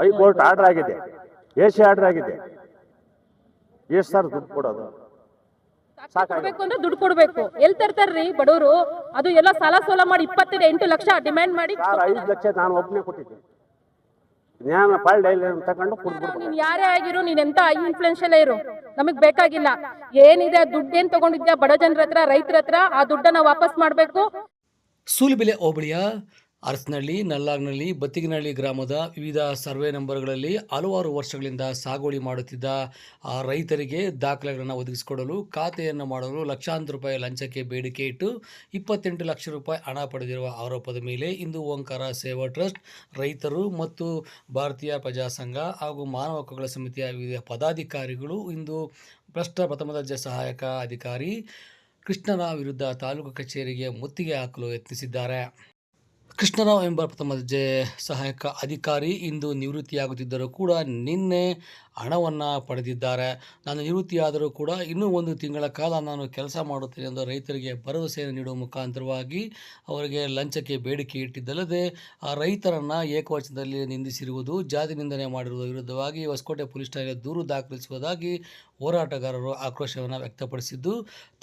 High court order ಆಗಿದೆ. A C order ಆಗಿದೆ. ಎಷ್ಟು ಸರ್ ದುಡ್ಡು ಕೊಡೋದು. ಕೊಡ್ಬೇಕು ಅಂದ್ರೆ ದುಡ್ಡು ಕೊಡ್ಬೇಕು. ಎಲ್ ತರ್ತಾರ್ರಿ ಬಡವರು? ಅದು ಎಲ್ಲ ಸಾಲ ಸೋಲ ಮಾಡಿ ಇಪ್ಪತ್ತೈದು ಎಂಟು ಲಕ್ಷ ಡಿಮ್ಯಾಂಡ್ ಮಾಡಿ ಸರ್ ಐದು ಲಕ್ಷ ನಾನು ಒಬ್ಬನೇ ಕೊಟ್ಟಿದ್ದೀನಿ. ಜ್ಞಾನ ಡೈಲಿ ತಗೊಂಡು ನೀನ್ ಯಾರೇ ಆಗಿರು ನೀನ್ ಎಂತ ಇನ್ಫ್ಲೂಯೆನ್ಷಿಯಲ್ ಇರು. ನಮಗ್ ಬೇಕಾಗಿಲ್ಲ. ಏನಿದೆ ದುಡ್ಡೇನ್ ತಗೊಂಡಿದ್ಯಾ ಬಡ ಜನರ ಹತ್ರ ರೈತರ ಹತ್ರ ಆ ದುಡ್ಡನ್ನ ವಾಪಸ್ ಮಾಡ್ಬೇಕು. ಸೂಲಿಬೆಲೆ ಹೋಬಳಿಯ ಅರಸನಹಳ್ಳಿ ನಲ್ಲಾಗ್ನಹಳ್ಳಿ ಬತ್ತಿಗಿನಹಳ್ಳಿ ಗ್ರಾಮದ ವಿವಿಧ ಸರ್ವೆ ನಂಬರ್ಗಳಲ್ಲಿ ಹಲವಾರು ವರ್ಷಗಳಿಂದ ಸಾಗುವಳಿ ಮಾಡುತ್ತಿದ್ದ, ಆ ರೈತರಿಗೆ ದಾಖಲೆಗಳನ್ನು ಒದಗಿಸಿಕೊಡಲು, ಖಾತೆಯನ್ನು ಮಾಡಲು ಲಕ್ಷಾಂತರ ರೂಪಾಯಿ ಲಂಚಕ್ಕೆ ಬೇಡಿಕೆ ಇಟ್ಟು ಇಪ್ಪತ್ತೆಂಟು ಲಕ್ಷ ರೂಪಾಯಿ ಹಣ ಪಡೆದಿರುವ ಆರೋಪದ ಮೇಲೆ ಇಂದು ಓಂಕಾರ ಸೇವಾ ಟ್ರಸ್ಟ್, ರೈತರು ಮತ್ತು ಭಾರತೀಯ ಪ್ರಜಾಸಂಘ ಹಾಗೂ ಮಾನವ ಹಕ್ಕುಗಳ ಸಮಿತಿಯ ವಿವಿಧ ಪದಾಧಿಕಾರಿಗಳು ಇಂದು ಭ್ರಷ್ಟ ಪ್ರಥಮ ದರ್ಜೆ ಸಹಾಯಕ ಅಧಿಕಾರಿ ಕೃಷ್ಣನ ವಿರುದ್ಧ ತಾಲೂಕು ಕಚೇರಿಗೆ ಮುತ್ತಿಗೆ ಹಾಕಲು ಯತ್ನಿಸಿದ್ದಾರೆ. ಕೃಷ್ಣರಾವ್ ಎಂಬ ಪ್ರಥಮ ದರ್ಜೆ ಸಹಾಯಕ ಅಧಿಕಾರಿ ಇಂದು ನಿವೃತ್ತಿಯಾಗುತ್ತಿದ್ದರೂ ಕೂಡ ನಿನ್ನೆ ಹಣವನ್ನು ಪಡೆದಿದ್ದಾರೆ. ನಾನು ನಿವೃತ್ತಿಯಾದರೂ ಕೂಡ ಇನ್ನೂ ಒಂದು ತಿಂಗಳ ಕಾಲ ನಾನು ಕೆಲಸ ಮಾಡುತ್ತೇನೆ ಎಂದು ರೈತರಿಗೆ ಭರವಸೆಯನ್ನು ನೀಡುವ ಮುಖಾಂತರವಾಗಿ ಅವರಿಗೆ ಲಂಚಕ್ಕೆ ಬೇಡಿಕೆ ಇಟ್ಟಿದ್ದಲ್ಲದೆ, ಆ ರೈತರನ್ನು ಏಕವಚನದಲ್ಲಿ ನಿಂದಿಸಿರುವುದು ಜಾತಿ ನಿಂದನೆ ಮಾಡಿರುವ ವಿರುದ್ಧವಾಗಿ ಹೊಸಕೋಟೆ ಪೊಲೀಸ್ ಠಾಣೆಗೆ ದೂರು ದಾಖಲಿಸುವುದಾಗಿ ಹೋರಾಟಗಾರರು ಆಕ್ರೋಶವನ್ನು ವ್ಯಕ್ತಪಡಿಸಿದ್ದು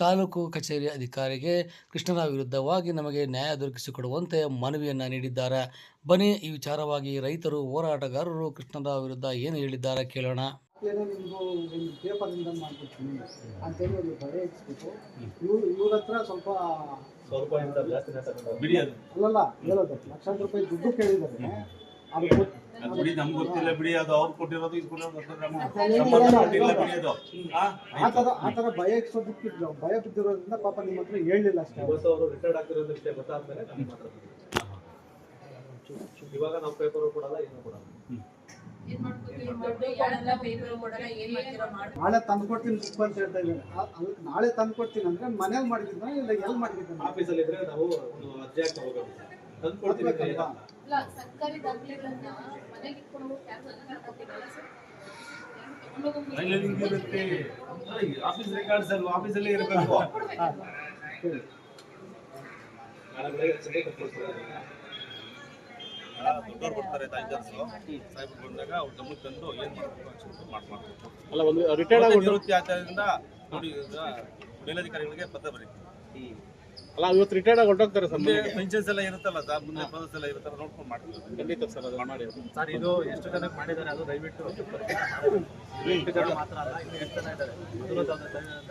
ತಾಲೂಕು ಕಚೇರಿ ಅಧಿಕಾರಿಗೆ ಕೃಷ್ಣನ ವಿರುದ್ಧವಾಗಿ ನಮಗೆ ನ್ಯಾಯ ದೊರಕಿಸಿಕೊಡುವಂತೆ ಮನವಿಯನ್ನು ನೀಡಿದ್ದಾರೆ. ಬನ್ನಿ ಈ ವಿಚಾರವಾಗಿ ರೈತರು ಹೋರಾಟಗಾರರು ಕೃಷ್ಣರ ವಿರುದ್ಧ ಏನು ಹೇಳಿದ್ದಾರೆ ಕೇಳೋಣ. ಸ್ವಲ್ಪ ಅಲ್ಲಲ್ಲ ಹೇಳೋದು ಲಕ್ಷಾಂತರ ರೂಪಾಯಿ ದುಡ್ಡು ಕೇಳಿದ್ದಾರೆ. ಬಿಡಿ ನಮ್ಗೆ ಗೊತ್ತಿಲ್ಲ ಬಿಡಿ ಅದು ಅವ್ರು ಕೊಟ್ಟಿರೋದು ಇದು ಕೊಟ್ಟಿರೋದು ಇಲ್ಲ. ಬಿಡಿ ಅದು. ಆ? ತರ ಭಯ ಬಿಟ್ಟಿದ್ರು ಭಯ ಬಿದ್ದಿರೋದ್ರಿಂದ ಪಾಪ ನಿಮ್ಮ ಹತ್ರ ಹೇಳಿಲ್ಲ ಅಷ್ಟೇ. ಇವತ್ತು ಅವರು ರಿಟೈರ್ಡ್ ಆಗ್ತಿರೋದಷ್ಟೇ ಗೊತ್ತಾದ್ಮೇಲೆ ನಮ್ಗೆ ಮಾತಾಡ್ತಾರೆ. ಇವಾಗ ನಾವು ಪೇಪರ್ ಕೊಡಲ್ಲ ಏನು ಕೊಡಲ್ಲ. ನಾಳೆ ತಂದು ಕೊಡ್ತೀನಿ ಅಂತ ಹೇಳ್ತಾ ಇದ್ದಾರೆ. ಅದಕ್ಕೆ ನಾಳೆ ತಂದು ಕೊಡ್ತೀನಿ ಅಂದ್ರೆ ಮನೇಲಿ ಮಾಡಿದ್ರೆ ಇಲ್ಲ ಎಲ್ಲಿ ಮಾಡಿದ್ರೆ ಆಫೀಸಲ್ಲಿ ಇದ್ರೆ ನಾವು ಒಂದು ಅರ್ಜಿ ಹಾಕಿ ಹೋಗೋದು. ಸರ್ಕಾರಿ ದಾಖಲೆಗಳನ್ನ ಮನೆಗೆ ಇಟ್ಕೊಂಡು ಹೋಗಕ್ಕೆ ಯಾರು ನನಗಾಗ್ತಿಲ್ಲ ಸರ್ ಅಲ್ಲಿ ನಿಮ್ಗೆ ಇರುತ್ತೆ. ಆಫೀಸ್ ರೆಕಾರ್ಡ್ಸ್ ಅಲ್ವಾ ಆಫೀಸಲ್ಲೇ ಇರಬೇಕು. ಹೇಳಿ. ನಾಳೆ ಬೆಳಗ್ಗೆ ಸಂಜೆ ಕೊಟ್ಬಿಡ್ತೀವಿ. ದೊಡ್ಡವ್ರು ಬರ್ತಾರೆ ತಾಯಿದಾರ್ಸು ಸಾಹೇಬ್ರು ಬಂದಾಗ ಅವ್ರ ಗಮನಕ್ಕೆ ತಂದು ಏನ್ ಮಾಡ್ಬೇಕು ಅನ್ಸುತ್ತೆ ಮಾಡ್ ಮಾಡ್ಬೇಕು ಅಲ್ಲ ಒಂದು ರಿಟೈರ್ಡ್ ಆಗಿ ನಿವೃತ್ತಿ ಆಗ್ತಾರಿಂದ ನೋಡಿ ಈಗ ಮೇಲಧಿಕಾರಿಗಳಿಗೆ ಪತ್ರ ಬರೀತೀವಿ. ಅಲ್ಲ ಇವತ್ತು ರಿಟೈರ್ಡ್ ಆಗಿ ಹೊರಟೋಗ್ತಾರೆ ಸರ್ ಮುಂದೆ ಪೆನ್ಷನ್ಸ್ ಎಲ್ಲ ಇರುತ್ತಲ್ಲ ಸರ್? ಮುಂದೆ ಬೋನಸ್ ಎಲ್ಲ ಇರುತ್ತಲ್ಲ ನೋಡ್ಕೊಂಡು ಮಾಡ್ತೀವಿ ಖಂಡಿತ ಸರ್ ಅದು ಮಾಡಿ ಸರ್ ಇದು ಎಷ್ಟು ಜನಕ್ಕೆ ಮಾಡಿದ್ದಾರೆ ಅದು ದಯವಿಟ್ಟು ಎಷ್ಟು ಜನ ಮಾತ್ರ ಅಲ್ಲ ಇನ್ನು ಎಷ್ಟು ಜನ ಇದ್ದಾರೆ? ಅದನ್ನು ತಾವು ದಯ-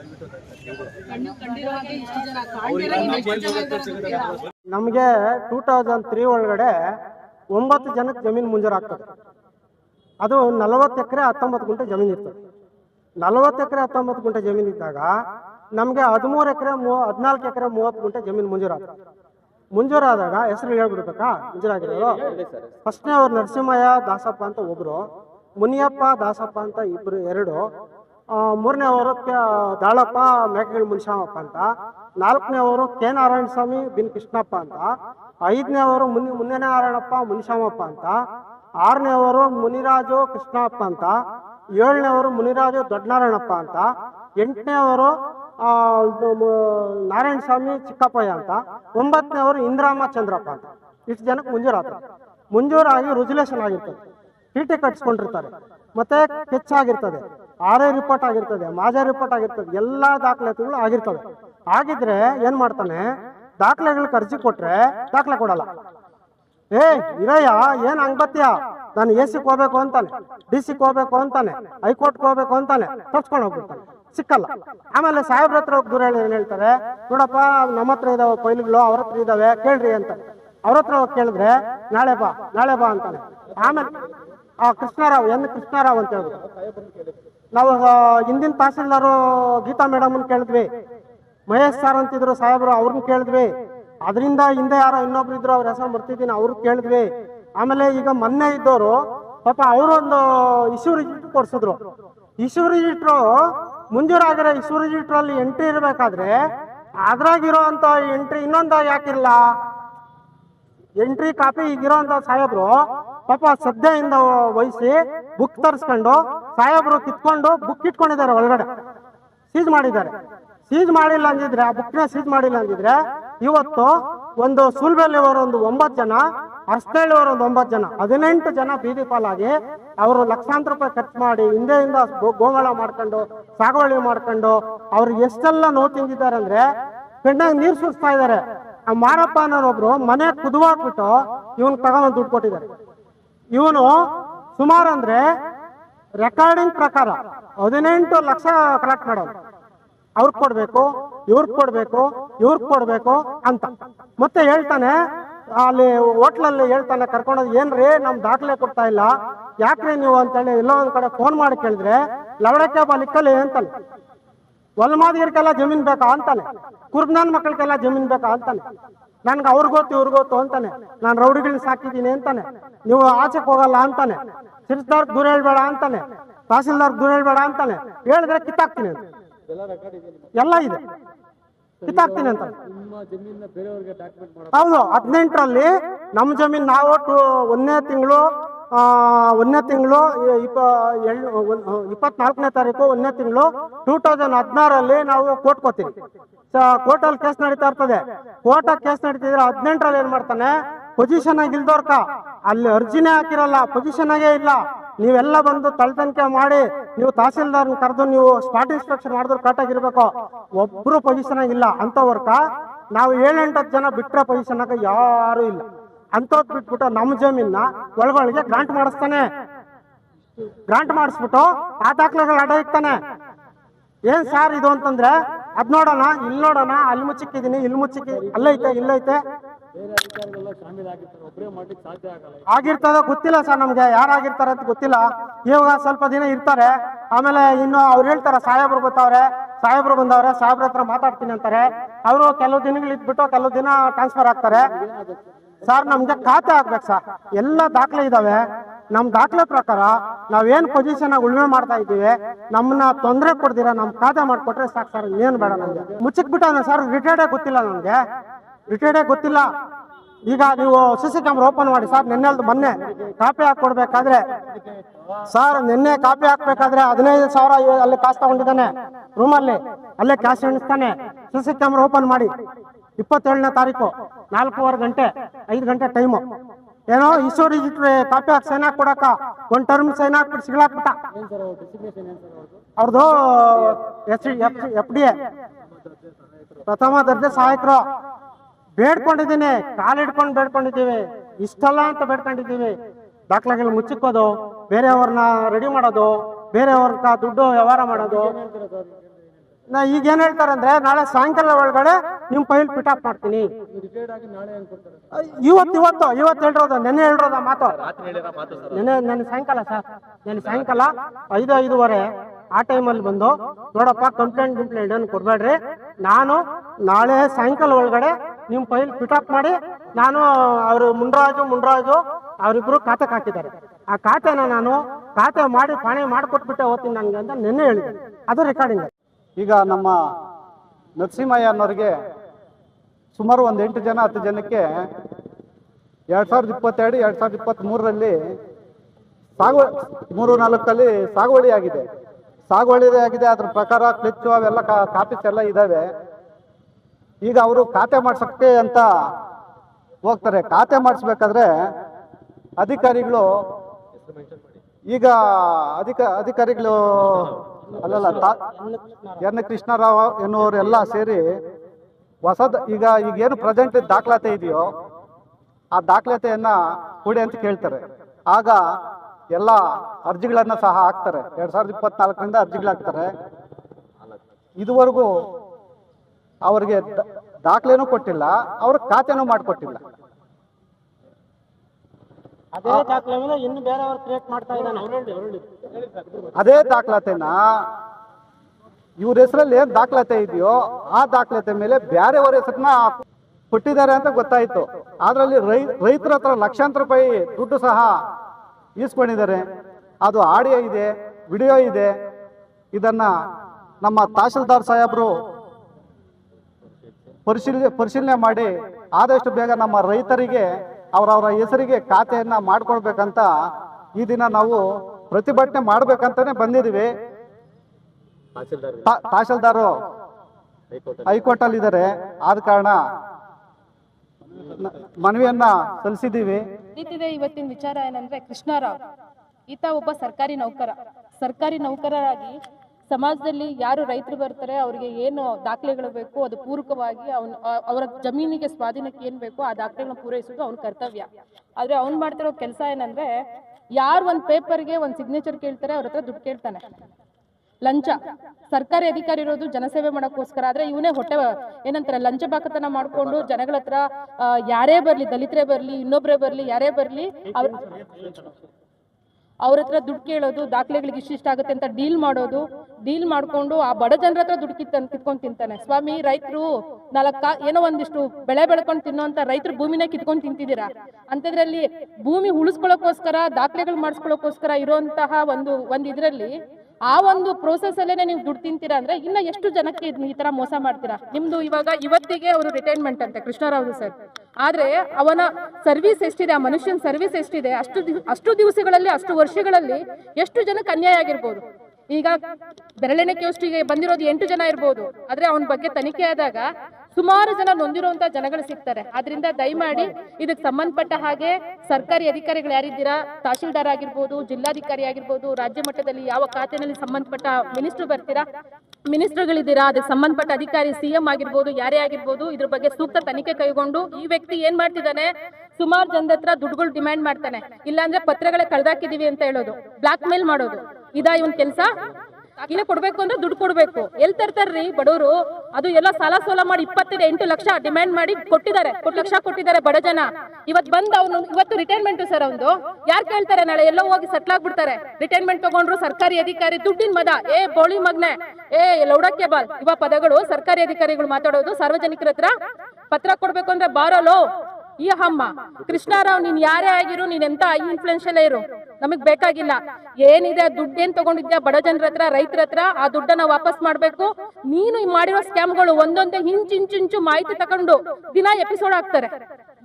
ದಯವಿಟ್ಟು ನಮಗೆ ಟೂ ತೌಸಂಡ್ ತ್ರೀ ಒಳಗಡೆ ಒಂಬತ್ತು ಜನಕ್ಕೆ ಜಮೀನು ಮುಂಜೂರಾಗ್ತದೆ ಅದು ನಲವತ್ತು ಎಕರೆ ಹತ್ತೊಂಬತ್ತು ಗುಂಟೆ ಜಮೀನು ಇರ್ತದೆ. ನಲವತ್ತು ಎಕರೆ ಹತ್ತೊಂಬತ್ತು ಗುಂಟೆ ಜಮೀನು ಇದ್ದಾಗ ನಮಗೆ ಹದಿಮೂರು ಎಕರೆ ಮೂ ಹದಿನಾಲ್ಕು ಎಕರೆ ಮೂವತ್ತು ಗುಂಟೆ ಜಮೀನು ಮಂಜೂರಾದ ಮಂಜೂರಾದಾಗ ಹೆಸರು ಹೇಳ್ಬಿಡ್ಬೇಕಾ? ಮಂಜೂರಾಗಿರೋದು? ಫಸ್ಟ್ನೇ ಅವ್ರು ನರಸಿಂಹಯ್ಯ ದಾಸಪ್ಪ ಅಂತ ಒಬ್ರು ಮುನಿಯಪ್ಪ ದಾಸಪ್ಪ ಅಂತ ಇಬ್ರು ಎರಡು ಮೂರನೇ ಅವರು ದಾಳಪ್ಪ ಮೇಕಗಿಳಿ ಮುನಿಶಾಮಪ್ಪ ಅಂತ ನಾಲ್ಕನೇ ಅವರು ಕೆ ನಾರಾಯಣ ಸ್ವಾಮಿ ಬಿನ್ ಕೃಷ್ಣಪ್ಪ ಅಂತ ಐದನೇ ಅವರು ಮುನಿ ಮುನಿನಾರಾಯಣಪ್ಪ ಮುನಿಶಾಮಪ್ಪ ಅಂತ ಆರನೇ ಅವರು ಮುನಿರಾಜು ಕೃಷ್ಣಪ್ಪ ಅಂತ ಏಳನೇ ಅವರು ಮುನಿರಾಜು ದೊಡ್ಡನಾರಾಯಣಪ್ಪ ಅಂತ ಎಂಟನೇ ಅವರು ನಾರಾಯಣ ಸ್ವಾಮಿ ಚಿಕ್ಕಪ್ಪಯ್ಯ ಅಂತ. ಒಂಬತ್ತನೇ ಅವರು ಇಂದ್ರಾಮ ಚಂದ್ರಪ್ಪ ಅಂತ. ಇಷ್ಟು ಜನಕ್ಕೆ ಮಂಜೂರಾಗ್ತದೆ ಮುಂಜೂರಾಗಿ ರುಜುಲೇಷನ್ ಆಗಿರ್ತದೆ. ಟೀಟೆ ಕಟ್ಸ್ಕೊಂಡಿರ್ತಾರೆ ಮತ್ತೆ ಕೆಚ್ ಆಗಿರ್ತದೆ ಆರ್ ಐ ರಿಪೋರ್ಟ್ ಆಗಿರ್ತದೆ, ಮಾಜಾ ರಿಪೋರ್ಟ್ ಆಗಿರ್ತದೆ, ಎಲ್ಲ ದಾಖಲಾತಿಗಳು ಆಗಿರ್ತವೆ. ಆಗಿದ್ರೆ ಏನ್ ಮಾಡ್ತಾನೆ? ದಾಖಲೆಗಳಿಗೆ ಅರ್ಜಿ ಕೊಟ್ರೆ ದಾಖಲೆ ಕೊಡಲ್ಲ. ಏ ಇರಯ್ಯ ಏನ್ ಹಂಗ್ ಬತ್ತೀಯ ನಾನು ಎ ಸಿಗೆ ಹೋಗ್ಬೇಕು ಅಂತಾನೆ, ಡಿ ಸಿಕ್ ಹೋಗ್ಬೇಕು ಅಂತಾನೆ, ಹೈಕೋರ್ಟ್ಗೆ ಹೋಗ್ಬೇಕು ಅಂತಾನೆ, ತಪ್ಸ್ಕೊಂಡು ಹೋಗ್ಬಿಡ್ತಾನೆ. ಸಿಕ್ಕಲ್ಲ. ಆಮೇಲೆ ಸಾಹೇಬ್ರ ಹತ್ರ ಹೋಗಿ ದೂರ ಹೇಳ್ತಾರೆ, ನೋಡಪ್ಪ ನಮ್ಮ ಹತ್ರ ಇದಾವೆ ಫೈಲ್ಗಳು ಅವ್ರ ಹತ್ರ ಇದಾವೆ, ಕೇಳ್ರಿ ಅಂತ. ಅವ್ರ ಹತ್ರ ಹೋಗಿ ಕೇಳಿದ್ರೆ, ನಾಳೆ ಬಾ ನಾಳೆ ಬಾ ಅಂತಾನೆ ಆಮೇಲೆ ಆ ಕೃಷ್ಣರಾವ್, ಎನ್ ಕೃಷ್ಣರಾವ್ ಅಂತ ಹೇಳಿದ್ರು ನಾವು ಹಿಂದಿನ ತಹಸೀಲ್ದಾರು ಗೀತಾ ಮೇಡಮ್ ಕೇಳಿದ್ವಿ. ಮಹೇಶ್ ಸರ್ ಅಂತಿದ್ರು ಸಾಹೇಬ್ರು ಅವ್ರನ್ನ ಕೇಳಿದ್ವಿ. ಅದರಿಂದ ಹಿಂದೆ ಯಾರೋ ಇನ್ನೊಬ್ರು ಇದ್ರು, ಅವ್ರ ಹೆಸರು ಬರ್ತಿದ್ದೀನಿ ಅವ್ರು ಕೇಳಿದ್ವಿ. ಆಮೇಲೆ ಈಗ ಮೊನ್ನೆ ಇದ್ದವರು ಪಾಪ ಅವರೊಂದು ಇಶ್ಯೂ ಕೊಡ್ಸಿದ್ರು. ಇಶ್ಯೂ ರಿಜಿಸ್ಟ್ರು ಮುಂಜೂರಾಗಿರೋ ಈ ರಿಜಿಸ್ಟ್ರ್ ಅಲ್ಲಿ ಎಂಟ್ರಿ ಇರಬೇಕಾದ್ರೆ ಅದ್ರಾಗಿರೋ ಅಂತ ಎಂಟ್ರಿ ಇನ್ನೊಂದು ಯಾಕಿಲ್ಲ? ಎಂಟ್ರಿ ಕಾಪಿ ಈಗಿರೋಂಥ ಸಾಹೇಬ್ರು ಪಾಪ ಸದ್ಯದಿಂದ ವಹಿಸಿ ಬುಕ್ ತರಿಸ್ಕೊಂಡು ಸಾಹೇಬ್ರು ಕಿತ್ಕೊಂಡು ಬುಕ್ ಇಟ್ಕೊಂಡಿದ್ದಾರೆ ಒಳಗಡೆ. ಸೀಜ್ ಮಾಡಿದ್ದಾರೆ. ಸೀಜ್ ಮಾಡಿಲ್ಲ ಅಂದಿದ್ರೆ, ಆ ಬುಕ್ನ ಸೀಜ್ ಮಾಡಿಲ್ಲ ಅಂದಿದ್ರೆ ಇವತ್ತು ಒಂದು ಸುಲ್ಬೆಲ್ಲಿವರು ಒಂದು ಒಂಬತ್ತು ಜನ ಅರಸನಹಳ್ಳಿಯವರು ಒಂದು ಒಂಬತ್ತು ಜನ, ಹದಿನೆಂಟು ಜನ ಬೀದಿ ಪಾಲಾಗಿ ಅವರು ಲಕ್ಷಾಂತರ ರೂಪಾಯಿ ಖರ್ಚು ಮಾಡಿ ಹಿಂದೆಯಿಂದ ಗೋಗಳ ಮಾಡ್ಕೊಂಡು, ಸಾಗುವಳಿ ಮಾಡ್ಕೊಂಡು ಅವ್ರು ಎಷ್ಟೆಲ್ಲ ನೋವು ತಿಂದಿದ್ದಾರೆ ಅಂದ್ರೆ ಕಣ್ಣಾಗ ನೀರು ಸುರಿಸ್ತಾ ಇದ್ದಾರೆ. ಆ ಮಾರಪ್ಪ ಅನ್ನೋರೊಬ್ರು ಮನೆ ಕುದುವಾಕ್ಬಿಟ್ಟು ಇವನ್ ತಗೊಂಡ್ ದುಡ್ಡು ಕೊಟ್ಟಿದ್ದಾರೆ. ಇವನು ಸುಮಾರು ಅಂದ್ರೆ ರೆಕಾರ್ಡಿಂಗ್ ಪ್ರಕಾರ ಹದಿನೆಂಟು ಲಕ್ಷ ಕಲೆಕ್ಟ್ ಮಾಡೋದು ಅವ್ರಿಗೆ ಕೊಡ್ಬೇಕು ಇವ್ರಿಗೆ ಕೊಡ್ಬೇಕು ಇವ್ರಿಗೆ ಕೊಡ್ಬೇಕು ಅಂತ. ಮತ್ತೆ ಹೇಳ್ತಾನೆ, ಅಲ್ಲಿ ಹೋಟ್ಲಲ್ಲಿ ಹೇಳ್ತಾನೆ ಕರ್ಕೊಂಡೋಗಿ, ಏನ್ರಿ, ನಮ್ ದಾಖಲೆ ಕೊಡ್ತಾ ಇಲ್ಲ. ಯಾಕ್ರಿ ನೀವು ಅಂತೇಳಿ ಎಲ್ಲೋ ಒಂದ್ ಕಡೆ ಫೋನ್ ಮಾಡಿ ಕೇಳಿದ್ರೆ ಲವಡಕ್ಕೆ ಬಲಿಕ್ಕಲ್ಲಿ ಅಂತಾನೆ. ಒಲ್ಮಾದಿರ್ಕೆಲ್ಲ ಜಮೀನ್ ಬೇಕಾ ಅಂತಾನೆ. ಕುರ್ನಾನ್ ಮಕ್ಕಳಿಗೆಲ್ಲ ಜಮೀನ್ ಬೇಕಾ ಅಂತಾನೆ. ನನ್ಗೆ ಅವ್ರ್ ಗೊತ್ತು, ಇವ್ರ್ ಗೊತ್ತು ಅಂತಾನೆ. ನಾನು ರೌಡಿಗಳನ್ನ ಸಾಕಿದ್ದೀನಿ ಅಂತಾನೆ. ನೀವು ಆಚೆಕ್ ಹೋಗಲ್ಲ ಅಂತಾನೆ. ಸಿರಿಸ್ದಾರ್ ದೂರ ಹೇಳ್ಬೇಡ ಅಂತಾನೆ. ತಹಸೀಲ್ದಾರ್ ದೂರ ಹೇಳ್ಬೇಡ ಅಂತಾನೆ. ಹೇಳಿದ್ರೆ ಕಿತ್ತಾಕ್ತೀನಿ ಅಂತ. ಎಲ್ಲ ಇದೆ ಕಿತ್ತಾಕ್ತೀನಿ ಅಂತ. ಹೌದು ಹದಿನೆಂಟರಲ್ಲಿ ನಮ್ಮ ಜಮೀನ್ ನಾವು ಟು- ಒಂದನೇ ತಿಂಗಳು ಒಂದನೇ ತಿಂಗಳು ಇಪ್ಪ ಇಪ್ಪತ್ನಾಲ್ಕನೇ ತಾರೀಕು ಒಂದನೇ ತಿಂಗಳು ಟೂ ತೌಸಂಡ್ ಹದಿನಾರಲ್ಲಿ ನಾವು ಕೋರ್ಟ್ ಕೋತೀವಿ ಕೋರ್ಟಲ್ಲಿ ಕೇಸ್ ನಡೀತಾ ಇರ್ತದೆ. ಕೋರ್ಟಲ್ಲಿ ಕೇಸ್ ನಡೀತಿದ್ರೆ ಹದಿನೆಂಟರಲ್ಲಿ ಏನು ಮಾಡ್ತಾನೆ? ಪೊಸಿಷನ್ ಆಗಿ ಇಲ್ದೋರ್ಕ. ಅಲ್ಲಿ ಅರ್ಜಿನೇ ಹಾಕಿರಲ್ಲ. ಪೊಸಿಷನ್ ಆಗೇ ಇಲ್ಲ. ನೀವೆಲ್ಲ ಬಂದು ತಳತನಿಕೆ ಮಾಡಿ ನೀವು ತಹಸೀಲ್ದಾರ್ ಕರೆದು ನೀವು ಸ್ಪಾಟ್ ಇನ್ಸ್ಪೆಕ್ಷನ್ ಮಾಡಿದ್ರು ಕರೆಕ್ಟಾಗಿ ಇರ್ಬೇಕು. ಒಬ್ರು ಪೊಸಿಷನ್ ಆಗಿಲ್ಲ ಅಂತವರ್ಕ ನಾವು ಏಳೆಂಟತ್ತು ಜನ ಬಿಟ್ಟರೆ ಪೊಸಿಷನ್ ಆಗ ಯಾರು ಇಲ್ಲ. ಅಂತ ಬಿಟ್ಬಿಟ್ಟು ನಮ್ಮ ಜಮೀನ ಒಳಗೊಳಗೆ ಗ್ರಾಂಟ್ ಮಾಡಿಸ್ತಾನೆ. ಗ್ರಾಂಟ್ ಮಾಡಿಸ್ಬಿಟ್ಟು ಆ ದಾಖಲೆಗಳು ಅಡ ಇಕ್ತಾನೆ. ಏನ್ ಸಾರ್ ಇದು ಅಂತಂದ್ರೆ ಅದ್ ನೋಡೋಣ ಇಲ್ಲಿ ನೋಡೋಣ, ಅಲ್ಲಿ ಮುಚ್ಚಿಕ್ಕಿದೀನಿ, ಇಲ್ಲಿ ಮುಚ್ಚಿಕ್ಕಿ, ಅಲ್ಲೈತೆ, ಇಲ್ಲೈತೆ. ಆಗಿರ್ತದ ಗೊತ್ತಿಲ್ಲ ಸರ್ ನಮ್ಗೆ. ಯಾರಾಗಿರ್ತಾರೆ ಅಂತ ಗೊತ್ತಿಲ್ಲ. ಇವಾಗ ಸ್ವಲ್ಪ ದಿನ ಇರ್ತಾರೆ. ಆಮೇಲೆ ಇನ್ನು ಅವ್ರು ಹೇಳ್ತಾರೆ, ಸಾಹೇಬ್ರು ಗೊತ್ತವ್ರೆ. ಸಾಹೇಬ್ರು ಬಂದವ್ರೆ, ಸಾಹೇಬ್ರ ಹತ್ರ ಮಾತಾಡ್ತೀನಿ ಅಂತಾರೆ. ಅವರು ಕೆಲವು ದಿನಗಳು ಇದ್ಬಿಟ್ಟು ಕೆಲವು ದಿನ ಟ್ರಾನ್ಸ್ಫರ್ ಆಗ್ತಾರೆ. ಸರ್, ನಮ್ಗೆ ಖಾತೆ ಆಗ್ಬೇಕು ಸರ್. ಎಲ್ಲ ದಾಖಲೆ ಇದಾವೆ. ನಮ್ ದಾಖಲೆ ಪ್ರಕಾರ ನಾವೇನ್ ಪೊಸಿಷನ್ ಉಳ್ಮೆ ಮಾಡ್ತಾ ಇದ್ದೀವಿ ನಮ್ಮನ್ನ ತೊಂದರೆ ಕೊಡ್ದಿರ ನಮ್ ಖಾತೆ ಮಾಡ್ಕೊಟ್ರೆ ಸಾಕು ಸರ್. ಏನ್ ಬೇಡ ನಮ್ಗೆ. ಮುಚ್ಚಕ್ ಬಿಟ್ಟ ಸರ್ ರಿಟೈರ್ಡೇ ಗೊತ್ತಿಲ್ಲ ನಮ್ಗೆ. ರಿಟೈರ್ಡೇ ಗೊತ್ತಿಲ್ಲ. ಈಗ ನೀವು ಸಿ ಸಿ ಕ್ಯಾಮ್ರಾ ಓಪನ್ ಮಾಡಿ. ಸರ್, ನಿನ್ನೆಲ್ದು ಮೊನ್ನೆ ಕಾಪಿ ಹಾಕೊಡ್ಬೇಕಾದ್ರೆ ಸರ್, ನಿನ್ನೆ ಕಾಪಿ ಹಾಕ್ಬೇಕಾದ್ರೆ ಹದಿನೈದು ಸಾವಿರ ಅಲ್ಲಿ ಕಾಸು ತಗೊಂಡಿದ್ದಾನೆ. ರೂಮಲ್ಲಿ ಅಲ್ಲೇ. ಕ್ಯಾಶ್ ಎಣಿಸ್ತಾನೆ. ಸಿ ಸಿ ಕ್ಯಾಮ್ರಾ ಓಪನ್ ಮಾಡಿ. ಇಪ್ಪತ್ತೇಳನೇ ತಾರೀಕು, ನಾಲ್ಕೂವರೆ ಗಂಟೆ, ಐದು ಗಂಟೆ ಟೈಮು ಏನೋ ಈಶ್ವರ್ ಕಾಪಿ ಹಾಕಿ ಸೈನ್ ಹಾಕಿ ಕೊಡಕ್ಕ ಒಂದು ಟರ್ಮ್ ಸೈನ್ ಹಾಕ್ಬಿಟ್ಟು ಸಿಗ್ಲಾಕ್ಬಿಟ್ಟ. ಅವ್ರದ್ದು ಎಸ್ ಎಫ್ ಡಿ ಎ. ಪ್ರಥಮ ದರ್ಜೆ ಸಹಾಯಕರು. ಬೇಡ್ಕೊಂಡಿದ್ದೀನಿ ಕಾಲಿಡ್ಕೊಂಡು ಬೇಡ್ಕೊಂಡಿದ್ದೀವಿ, ಇಷ್ಟಲ್ಲ ಅಂತ ಬೇಡ್ಕೊಂಡಿದ್ದೀವಿ. ದಾಖಲೆಗಳು ಮುಚ್ಚಿಕ್ಕೋದು, ಬೇರೆಯವ್ರನ್ನ ರೆಡಿ ಮಾಡೋದು ಬೇರೆಯವ್ರ ದುಡ್ಡು ವ್ಯವಹಾರ ಮಾಡೋದು. ನಾ ಈಗ ಏನ್ ಹೇಳ್ತಾರೆ ಅಂದ್ರೆ ನಾಳೆ ಸಾಯಂಕಾಲ ಒಳಗಡೆ ನಿಮ್ ಫೈಲ್ ಪಿಟ್ ಆಫ್ ಮಾಡ್ತೀನಿ. ಇವತ್ತು ಇವತ್ತು ಇವತ್ತು ಹೇಳಿರೋದು, ನೆನ್ನೆ ಹೇಳಿರೋದ ಮಾತು. ನೆನೆ ನೆನ್ನೆ ಸಾಯಂಕಾಲ ಸರ್, ನೆನ್ನೆ ಸಾಯಂಕಾಲ ಐದು, ಐದುವರೆ ಆ ಟೈಮಲ್ಲಿ ಬಂದು, ನೋಡಪ್ಪ, ಕಂಪ್ಲೇಂಟ್ ಕಂಪ್ಲೇಂಟ್ ಏನು ಕೊಡ್ಬೇಡ್ರಿ. ನಾನು ನಾಳೆ ಸಾಯಂಕಾಲ ಒಳಗಡೆ ನಿಮ್ಮ ಫೈಲ್ ಪಿಟಪ್ ಮಾಡಿ ನಾನು ಅವರು ಮುಂಡ್ರಾಜು ಮುಂಡ್ರಾಜು ಅವರಿಬ್ರು ಖಾತೆ ಹಾಕಿದ್ದಾರೆ. ಆ ಖಾತೆನ ನಾನು ಖಾತೆ ಮಾಡಿ ಪಾಣಿ ಮಾಡಿಕೊಟ್ಬಿಟ್ಟೆ ಹೋಗ್ತೀನಿ ನನಗೆ ಅಂತ ನಿನ್ನೆ ಹೇಳಿದೆ ಅದು ರೆಕಾರ್ಡಿಂಗ್ ಈಗ ನಮ್ಮ ನರಸಿಂಹಯ್ಯ ಅನ್ನೋರಿಗೆ ಸುಮಾರು ಒಂದು ಎಂಟು ಜನ, ಹತ್ತು ಜನಕ್ಕೆ ಎರಡು ಸಾವಿರದ ಇಪ್ಪತ್ತೆರಡು, ಎರಡು ಸಾವಿರದ ಇಪ್ಪತ್ತ್ಮೂರರಲ್ಲಿ ಸಾಗುವ ಮೂರು ನಾಲ್ಕಲ್ಲಿ ಸಾಗುವಳಿ ಆಗಿದೆ. ಸಾಗುವಳಿ ಆಗಿದೆ, ಅದ್ರ ಪ್ರಕಾರ ಕ್ಲಿಚ್ಚು ಅವೆಲ್ಲ ಕಾಪೀಸ್ ಎಲ್ಲ ಇದ್ದಾವೆ ಈಗ ಅವರು ಖಾತೆ ಮಾಡ್ಸೋಕ್ಕೆ ಅಂತ ಹೋಗ್ತಾರೆ. ಖಾತೆ ಮಾಡಿಸ್ಬೇಕಾದ್ರೆ ಅಧಿಕಾರಿಗಳು ಈಗ ಅಧಿಕ ಅಧಿಕಾರಿಗಳು ಅಲ್ಲಲ್ಲ ಎನ್ ಕೃಷ್ಣರಾವ್ ಎನ್ನುವರೆಲ್ಲ ಸೇರಿ ಹೊಸದ ಈಗ ಈಗ ಏನು ಪ್ರೆಸೆಂಟ್ ದಾಖಲಾತಿ ಇದೆಯೋ ಆ ದಾಖಲಾತಿಯನ್ನ ಕೊಡಿ ಅಂತ ಕೇಳ್ತಾರೆ. ಆಗ ಎಲ್ಲ ಅರ್ಜಿಗಳನ್ನ ಸಹ ಹಾಕ್ತಾರೆ. ಎರಡ್ ಸಾವಿರದ ಇಪ್ಪತ್ನಾಲ್ಕರಿಂದ ಅರ್ಜಿಗಳಾಗ್ತಾರೆ ಇದುವರೆಗೂ ಅವ್ರಿಗೆ ದಾಖಲೆನೂ ಕೊಟ್ಟಿಲ್ಲ ಅವ್ರ ಖಾತೆನೂ ಮಾಡಿಕೊಟ್ಟಿಲ್ಲ. ಅದೇ ದಾಖಲೆ ಮೇಲೆ ಇನ್ನು ಬೇರೆಯವ್ರು ಕ್ರಿಯೇಟ್ ಮಾಡ್ತಾ ಇದ್ದಾನೆ ಅದೇ ದಾಖಲಾತಿನ? ಇವ್ರ ಹೆಸರಲ್ಲಿ ಏನ್ ದಾಖಲಾತಿ ಇದೆಯೋ ಆ ದಾಖಲಾತಿ ಮೇಲೆ ಬೇರೆಯವ್ರ ಹೆಸರನ್ನ ಕೊಟ್ಟಿದ್ದಾರೆ ಅಂತ ಗೊತ್ತಾಯ್ತು. ಅದರಲ್ಲಿ ರೈ ರೈತರ ಹತ್ರ ಲಕ್ಷಾಂತರ ರೂಪಾಯಿ ದುಡ್ಡು ಸಹ ಈಸ್ಕೊಂಡಿದ್ದಾರೆ. ಅದು ಆಡಿಯೋ ಇದೆ ವಿಡಿಯೋ ಇದೆ. ಇದನ್ನ ನಮ್ಮ ತಹಶೀಲ್ದಾರ್ ಸಾಹೇಬರು ಪರಿಶೀಲನೆ ಪರಿಶೀಲನೆ ಮಾಡಿ ಆದಷ್ಟು ಬೇಗ ನಮ್ಮ ರೈತರಿಗೆ ಅವರವರ ಹೆಸರಿಗೆ ಖಾತೆಯನ್ನ ಮಾಡ್ಕೊಳ್ಬೇಕಂತ ಈ ದಿನ ನಾವು ಪ್ರತಿಭಟನೆ ಮಾಡ್ಬೇಕಂತಾನೆ ಬಂದಿದ್ದೀವಿ. ತಹಶೀಲ್ದಾರು ಹೈಕೋರ್ಟ್ ಅಲ್ಲಿ ಇದ್ದಾರೆ ಆದ ಕಾರಣ ಮನವಿಯನ್ನ ಸಲ್ಲಿಸಿದ್ದೀವಿ. ಇವತ್ತಿನ ವಿಚಾರ ಏನಂದ್ರೆ ಕೃಷ್ಣರಾವ್. ಈತ ಒಬ್ಬ ಸರ್ಕಾರಿ ನೌಕರ. ಸರ್ಕಾರಿ ನೌಕರರಾಗಿ ಸಮಾಜದಲ್ಲಿ ಯಾರು ರೈತರು ಬರ್ತಾರೆ, ಅವರಿಗೆ ಏನು ದಾಖಲೆಗಳು ಬೇಕು, ಅದು ಪೂರಕವಾಗಿ ಅವನ್ ಅವರ ಜಮೀನಿಗೆ ಸ್ವಾಧೀನಕ್ಕೆ ಏನ್ ಬೇಕು, ಆ ದಾಖಲೆಗಳನ್ನ ಪೂರೈಸೋದು ಅವನ ಕರ್ತವ್ಯ. ಆದ್ರೆ ಅವ್ನ್ ಮಾಡ್ತಿರೋ ಕೆಲಸ ಏನಂದ್ರೆ, ಯಾರು ಒಂದ್ ಪೇಪರ್ಗೆ ಒಂದು ಸಿಗ್ನೇಚರ್ ಕೇಳ್ತಾರೆ, ಅವ್ರ ಹತ್ರ ದುಡ್ಡು ಕೇಳ್ತಾನೆ. ಲಂಚ. ಸರ್ಕಾರಿ ಅಧಿಕಾರಿ ಇರೋದು ಜನಸೇವೆ ಮಾಡೋಕ್ಕೋಸ್ಕರ, ಆದ್ರೆ ಇವನೇ ಹೊಟ್ಟೆ, ಏನಂತಾರೆ, ಲಂಚ ಬಾಕತನ ಮಾಡ್ಕೊಂಡು ಜನಗಳ ಹತ್ರ ಯಾರೇ ಬರ್ಲಿ, ದಲಿತರೇ ಬರ್ಲಿ, ಇನ್ನೊಬ್ರೇ ಬರ್ಲಿ, ಯಾರೇ ಬರ್ಲಿ, ಅವ್ರ ಅವ್ರ ಹತ್ರ ದುಡ್ಡು ಕೇಳೋದು, ದಾಖಲೆಗಳಿಗೆ ಇಷ್ಟಿಷ್ಟ ಆಗುತ್ತೆ ಅಂತ ಡೀಲ್ ಮಾಡೋದು, ಡೀಲ್ ಮಾಡ್ಕೊಂಡು ಆ ಬಡ ಜನರ ಹತ್ರ ದುಡ್ಡು ಕಿತ್ತ, ಕಿತ್ಕೊಂಡು ತಿಂತಾನೆ. ಸ್ವಾಮಿ, ರೈತರು ನಾಲ್ಕ ಏನೋ ಒಂದಿಷ್ಟು ಬೆಳೆ ಬೆಳ್ಕೊಂಡು ತಿನ್ನುವಂತ ರೈತರು ಭೂಮಿನೇ ಕಿತ್ಕೊಂಡು ತಿಂತಿದ್ದೀರಾ? ಅಂತದ್ರಲ್ಲಿ ಭೂಮಿ ಉಳಿಸ್ಕೊಳ್ಳೋಕ್ಕೋಸ್ಕರ ದಾಖಲೆಗಳು ಮಾಡಿಸ್ಕೊಳ್ಳೋಕ್ಕೋಸ್ಕರ ಇರುವಂತಹ ಒಂದು ಒಂದು ಇದರಲ್ಲಿ ಆ ಒಂದು ಪ್ರೋಸೆಸ್ ಅಲ್ಲೇನೆ ನೀವು ದುಡ್ಡು ತಿಂತೀರಾ ಅಂದ್ರೆ ಇನ್ನ ಎಷ್ಟು ಜನಕ್ಕೆ ಈ ತರ ಮೋಸ ಮಾಡ್ತೀರಾ? ನಿಮ್ದು ಇವಾಗ ಇವತ್ತಿಗೆ ಅವರು ರಿಟೈರ್ಮೆಂಟ್ ಅಂತೆ, ಕೃಷ್ಣರಾವ್ ಸರ್. ಆದ್ರೆ ಅವನ ಸರ್ವಿಸ್ ಎಷ್ಟಿದೆ, ಆ ಮನುಷ್ಯನ ಸರ್ವಿಸ್ ಎಷ್ಟಿದೆ, ಅಷ್ಟು ಅಷ್ಟು ದಿವಸಗಳಲ್ಲಿ, ಅಷ್ಟು ವರ್ಷಗಳಲ್ಲಿ ಎಷ್ಟು ಜನಕ್ಕೆ ಅನ್ಯಾಯ ಆಗಿರ್ಬೋದು? ಈಗ ಬೆರಳೆಣಿಕೆಯಷ್ಟಿಗೆ ಬಂದಿರೋದು ಎಂಟು ಜನ ಇರ್ಬೋದು. ಆದ್ರೆ ಅವನ ಬಗ್ಗೆ ತನಿಖೆ ಆದಾಗ ಸುಮಾರು ಜನ ನೊಂದಿರುವಂತ ಜನಗಳು ಸಿಗ್ತಾರೆ. ಆದ್ರಿಂದ ದಯಮಾಡಿ ಇದಕ್ಕೆ ಸಂಬಂಧಪಟ್ಟ ಹಾಗೆ ಸರ್ಕಾರಿ ಅಧಿಕಾರಿಗಳು ಯಾರಿದ್ದೀರಾ, ತಹಶೀಲ್ದಾರ್ ಆಗಿರ್ಬೋದು, ಜಿಲ್ಲಾಧಿಕಾರಿ ಆಗಿರ್ಬೋದು, ರಾಜ್ಯ ಮಟ್ಟದಲ್ಲಿ ಯಾವ ಖಾತೆನಲ್ಲಿ ಸಂಬಂಧಪಟ್ಟ ಮಿನಿಸ್ಟರ್ ಬರ್ತೀರಾ? ಮಿನಿಸ್ಟರ್ಗಳಿದ್ದೀರಾ, ಅದಕ್ಕೆ ಸಂಬಂಧಪಟ್ಟ ಅಧಿಕಾರಿ, ಸಿಎಂ ಆಗಿರ್ಬೋದು, ಯಾರೇ ಆಗಿರ್ಬೋದು, ಇದ್ರ ಬಗ್ಗೆ ಸೂಕ್ತ ತನಿಖೆ ಕೈಗೊಂಡು ಈ ವ್ಯಕ್ತಿ ಏನ್ ಮಾಡ್ತಿದ್ದಾನೆ? ಸುಮಾರು ಜನದ ಹತ್ರ ದುಡ್ಡುಗಳು ಡಿಮ್ಯಾಂಡ್ ಮಾಡ್ತಾನೆ. ಇಲ್ಲಾಂದ್ರೆ ಪತ್ರಗಳೇ ಕಳೆದಾಕಿದೀವಿ ಅಂತ ಹೇಳೋದು. ಬ್ಲಾಕ್ ಮೇಲ್ ಮಾಡೋದು. ಇದಾ ಇವನ್ ಕೆಲಸ? ಇಲ್ಲ ಕೊಡ್ಬೇಕು ಅಂದ್ರೆ ದುಡ್ಡು ಕೊಡ್ಬೇಕು. ಎಲ್ಲಿ ತರ್ತಾರ್ರಿ ಬಡವರು? ಅದು ಎಲ್ಲ ಸಾಲ ಸೋಲ ಮಾಡಿ ಇಪ್ಪತ್ತೈದು, ಎಂಟು ಲಕ್ಷ ಡಿಮ್ಯಾಂಡ್ ಮಾಡಿ ಕೊಟ್ಟಿದ್ದಾರೆ. ಕೊಟ್ಟು ಲಕ್ಷ ಕೊಟ್ಟಿದ್ದಾರೆ ಬಡ ಜನ. ಇವತ್ ಬಂದ್ ಅವನು, ಇವತ್ತು ರಿಟೈರ್ಮೆಂಟ್ ಸರ್ ಅವನು ಯಾರು ಕೇಳ್ತಾರೆ ನಾಳೆ? ಎಲ್ಲೋ ಹೋಗಿ ಸೆಟ್ಲ್ ಆಗ್ಬಿಡ್ತಾರೆ. ರಿಟೈರ್ಮೆಂಟ್ ತಗೊಂಡ್ರು ಸರ್ಕಾರಿ ಅಧಿಕಾರಿ, ದುಡ್ಡಿನ ಮದ. ಏ, ಬೋಳಿ ಮಗ್ನೆ. ಏ ಲೌಡಕ್ಕೆ ಬಾಲ್. ಇವ ಪದಗಳು ಸರ್ಕಾರಿ ಅಧಿಕಾರಿಗಳು ಮಾತಾಡೋದು ಸಾರ್ವಜನಿಕರ ಹತ್ರ. ಪತ್ರ ಕೊಡ್ಬೇಕು ಅಂದ್ರೆ ಬಾರಲೋ ಈ ಅಮ್ಮ. ಕೃಷ್ಣಾರಾವ್, ನೀನ್ ಯಾರೇ ಆಗಿರು, ನೀನ್ ಎಂತ ಐ ಇರು. ನಮಗ್ ಬೇಕಾಗಿಲ್ಲ. ಏನಿದೆ, ದುಡ್ಡೇನ್ ತಗೊಂಡಿದ್ಯಾ ಬಡ ಜನರ ಹತ್ರ, ರೈತರ ಹತ್ರ, ಆ ದುಡ್ಡನ್ನ ವಾಪಸ್ ಮಾಡ್ಬೇಕು. ನೀನು ಮಾಡಿರೋ ಸ್ಕ್ಯಾಮ್ಗಳು ಒಂದೊಂದೇ ಹಿಂಚಿಂಚಿಂಚು ಮಾಹಿತಿ ತಗೊಂಡು ದಿನ ಎಪಿಸೋಡ್ ಆಗ್ತಾರೆ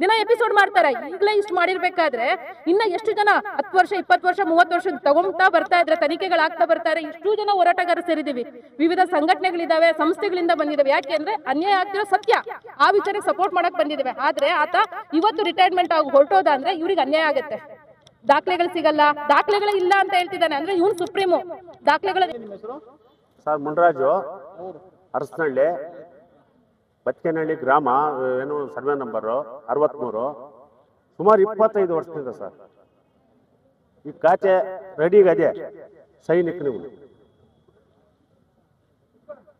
ದಿನ ಎಪಿಸೋಡ್ ಮಾಡ್ತಾರೆ. ಈಗಲೇ ಇಷ್ಟು ಮಾಡಿರ್ಬೇಕಾದ್ರೆ ಇನ್ನ ಎಷ್ಟು ಜನ ಹತ್ತು ವರ್ಷ, ಇಪ್ಪತ್ತು ವರ್ಷ, ಮೂವತ್ತು ವರ್ಷ ತಗೊಂತಾ ಬರ್ತಾ ಇದ್ರೆ ತನಿಖೆಗಳಾಗ್ತಾ ಬರ್ತಾರೆ, ಇಷ್ಟು ಜನ ಹೋರಾಟಗಾರ ಸೇರಿದೀವಿ ವಿವಿಧ ಸಂಘಟನೆಗಳಿದಾವೆ, ಸಂಸ್ಥೆಗಳಿಂದ ಬಂದಿದ್ದಾವೆ ಯಾಕೆ ಅಂದ್ರೆ ಅನ್ಯಾಯ ಆಗ್ತಿರೋ ಸತ್ಯ. ಆ ವಿಚಾರಕ್ಕೆ ಸಪೋರ್ಟ್ ಮಾಡಕ್ ಬಂದಿದ್ದೇವೆ ಆದ್ರೆ ಆತ ಇವತ್ತು ರಿಟೈರ್ಮೆಂಟ್ ಆಗಿ ಹೊರಟೋದ ಅಂದ್ರೆ ಇವ್ರಿಗೆ ಅನ್ಯಾಯ ಆಗುತ್ತೆ. ದಾಖಲೆಗಳು ಸಿಗಲ್ಲ. ದಾಖಲೆಗಳು ಇಲ್ಲ ಅಂತ ಹೇಳ್ತಿದ್ದಾನೆ. ಅಂದ್ರೆ ಇವನು ಸುಪ್ರೀಮು. ದಾಖಲೆಗಳು ಸರ್, ಮುನ್ರಾಜು. ಅರಸನಹಳ್ಳಿ. ಬಚ್ಚನಹಳ್ಳಿ ಗ್ರಾಮ, ಏನು ಸರ್ವೆ ನಂಬರು ಅರವತ್ಮೂರು. ಸುಮಾರು ಇಪ್ಪತ್ತೈದು ವರ್ಷದಿಂದ ಸರ್. ಈ ಖಾತೆ ರೆಡಿಗದೆ ಸೈನಿಕನಿಗೂ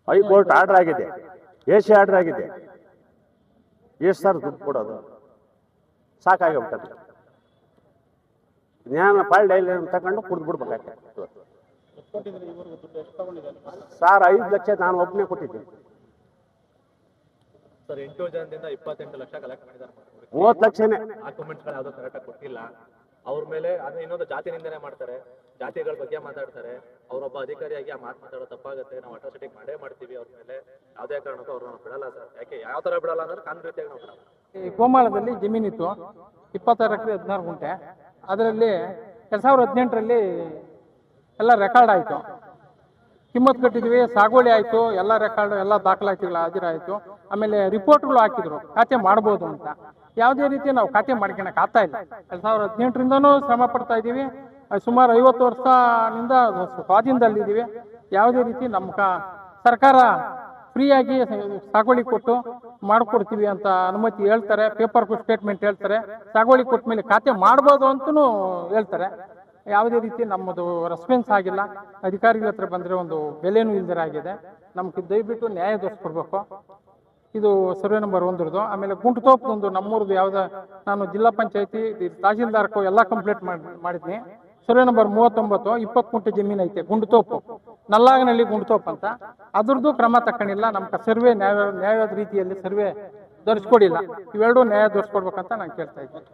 ಹೈಕೋರ್ಟ್ ಆರ್ಡರ್ ಆಗಿದೆ. ಎ ಸಿ ಆರ್ಡರ್ ಆಗಿದೆ. ಎಷ್ಟು ಸರ್, ದುಡ್ಡು ಕೊಡೋದು. ಸಾಕಾಗಿಬಿಟ್ಟದು ಜ್ಞಾನ ಪಾಳ್ ಡೈಲಿ ತಗೊಂಡು ಕುಡ್ದು ಬಿಡ್ಬೇಕಾಗ್ತದೆ ಸರ್ ಐದು ಲಕ್ಷ ನಾನು ಒಬ್ಬನೇ ಕೊಟ್ಟಿದ್ದೀನಿ ಸರ್ ಎಂಟು ಜನದಿಂದ ಇಪ್ಪತ್ತೆಂಟು ಲಕ್ಷ ಕಲೆಕ್ಟ್ ಮಾಡಿದ್ದಾರೆ. ಮೂವತ್ತು ಲಕ್ಷನೇ. ಕೊಟ್ಟಿಲ್ಲ. ಅವ್ರ ಮೇಲೆ ಅದು ಇನ್ನೊಂದು ಜಾತಿ ನಿಂದನೆ ಮಾಡ್ತಾರೆ. ಜಾತಿಗಳ ಬಗ್ಗೆ ಮಾತಾಡ್ತಾರೆ. ಅವರೊಬ್ಬ ಅಧಿಕಾರಿಯಾಗಿ ಆ ಮಾತು ಮಾತಾಡೋ ತಪ್ಪಾಗುತ್ತೆ. ನಾವು ಅಟ್ರಾಸಿಟಿ ಮಾಡೇ ಮಾಡ್ತೀವಿ ಅವ್ರ ಮೇಲೆ. ಯಾವುದೇ ಕಾರಣಕ್ಕೂ ಅವ್ರನ್ನ ಬಿಡಲ್ಲ ಸರ್. ಯಾಕೆ ಯಾವ ತರ ಬಿಡಲ್ಲ ಅಂದ್ರೆ ಕಾನೂನು ರೀತಿಯಾಗಿ ನಾವು ಬಿಡಲ್ಲ. ಈ ಗೋಮಾಳದಲ್ಲಿ ಜಮೀನಿತ್ತು. ಇಪ್ಪತ್ತಾರು ಎಕರೆ ಹದಿನಾರು ಗುಂಟೆ. ಅದರಲ್ಲಿ ಎರಡು ಸಾವಿರದ ಹದಿನೆಂಟರಲ್ಲಿ ಎಲ್ಲ ರೆಕಾರ್ಡ್ ಆಯಿತು. ಕಿಮ್ಮತ್ ಕಟ್ಟಿದ್ವಿ, ಸಾಗುವಳಿ ಆಯಿತು, ಎಲ್ಲ ರೆಕಾರ್ಡ್ ಎಲ್ಲ ದಾಖಲಾತಿಗಳು ಹಾಜರಾಯಿತು. ಆಮೇಲೆ ರಿಪೋರ್ಟ್ಗಳು ಹಾಕಿದ್ರು, ಖಾತೆ ಮಾಡ್ಬೋದು ಅಂತ. ಯಾವುದೇ ರೀತಿ ನಾವು ಖಾತೆ ಮಾಡ್ಕೊಳಕ್ಕೆ ಆಗ್ತಾ ಇಲ್ಲ. ಎರಡು ಸಾವಿರದ ಹದಿನೆಂಟರಿಂದನೂ ಶ್ರಮ ಪಡ್ತಾ ಇದ್ದೀವಿ. ಸುಮಾರು ಐವತ್ತು ವರ್ಷದಿಂದ ಸ್ವಾಧೀನದಲ್ಲಿದ್ದೀವಿ. ಯಾವುದೇ ರೀತಿ ನಮ್ಮ ಸರ್ಕಾರ ಫ್ರೀಯಾಗಿ ಸಾಗುವಳಿ ಕೊಟ್ಟು ಮಾಡ್ಕೊಡ್ತೀವಿ ಅಂತ ಅನುಮತಿ ಹೇಳ್ತಾರೆ ಪೇಪರ್ ಸ್ಟೇಟ್ಮೆಂಟ್ ಹೇಳ್ತಾರೆ, ಸಾಗುವಳಿ ಕೊಟ್ಟ ಮೇಲೆ ಖಾತೆ ಮಾಡ್ಬೋದು ಅಂತಲೂ ಹೇಳ್ತಾರೆ. ಯಾವುದೇ ರೀತಿ ನಮ್ಮದು ರೆಸ್ಪಾನ್ಸ್ ಆಗಿಲ್ಲ. ಅಧಿಕಾರಿಗಳ ಹತ್ರ ಬಂದರೆ ಒಂದು ಬೆಲೆನೂ ಇಲ್ದರ ಆಗಿದೆ. ನಮಗೆ ದಯವಿಟ್ಟು ನ್ಯಾಯ ದೊರಕಿಸ್ಕೊಡ್ಬೇಕು ಇದು ಸರ್ವೆ ನಂಬರ್ ಒಂದ್ರದ್ದು. ಆಮೇಲೆ ಗುಂಟುತೋಪದೊಂದು ನಮ್ಮೂರದು ಯಾವ್ದು, ನಾನು ಜಿಲ್ಲಾ ಪಂಚಾಯತಿ ತಹಶೀಲ್ದಾರ್ಕು ಎಲ್ಲ ಕಂಪ್ಲೇಂಟ್ ಮಾಡಿ, ಮಾಡಿದ್ನಿ. ಸರ್ವೆ ನಂಬರ್ ಮೂವತ್ತೊಂಬತ್ತು ಇಪ್ಪತ್ತು ಕುಂಟೆ ಜಮೀನು ಐತೆ, ಗುಂಡುತೋಪು. ನಲ್ಲಾಗನಹಳ್ಳಿ ಗುಂಡುತೋಪು ಅಂತ. ಅದ್ರದ್ದು ಕ್ರಮ ತಕ್ಕಣಿಲ್ಲ ನಮ್ಮ ಸರ್ವೆ ನ್ಯಾಯ ನ್ಯಾಯವಾದ ರೀತಿಯಲ್ಲಿ ಸರ್ವೆ ಧರಿಸ್ಕೊಡಿಲ್ಲ ಇವೆರಡೂ ನ್ಯಾಯ ದೊರಸ್ಕೊಡ್ಬೇಕಂತ ನಾನು ಕೇಳ್ತಾ ಇದ್ದೀನಿ.